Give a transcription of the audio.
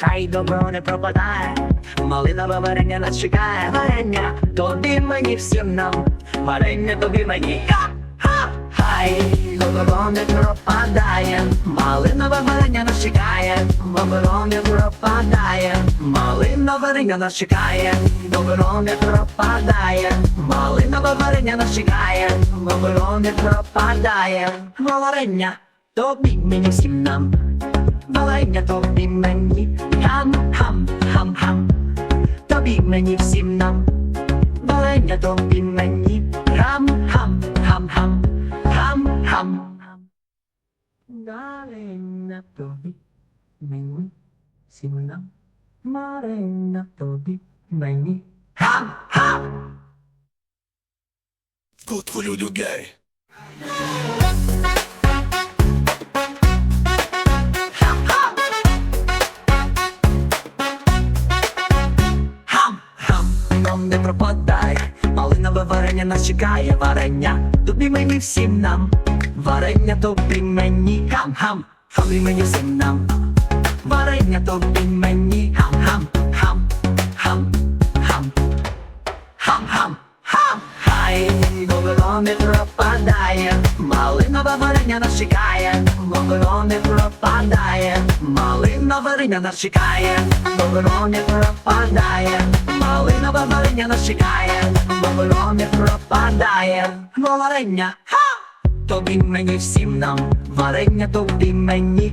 хай добро не пропадає. Малинове варення нас чекає, варення тобі мені всім нам, варення тобі мені. Хай добро не пропадає, малинове варення нас чекає, добро не пропадає, малинове варення нас чекає, добро не пропадає, малинове варення нас чекає, добро не пропадає, варення тобі мені всім нам. Варення тобі мені, хам, хам, хам, хам, тобі мені всім нам. Варення тобі мені, хам, хам, хам, хам, хам, хам. Варення тобі мені, всім нам. Варення тобі мені, хам, хам. Good for you, не пропадай, малинове варення нас чекає варення, тобі мені всім нам, варення тобі мені. Хам-хам, тобі мені всім нам, варення тобі мені. Хам-хам, хам, хам, хам, хам, хам, хам, хай добро не пропадає, малинове варення нас чекає, добро не пропадає, малинове варення нас чекає, добро не пропадає. Малинова варення нас чекає, добро не пропадає, варення, ха! Тобі мені всім нам, варення тобі мені,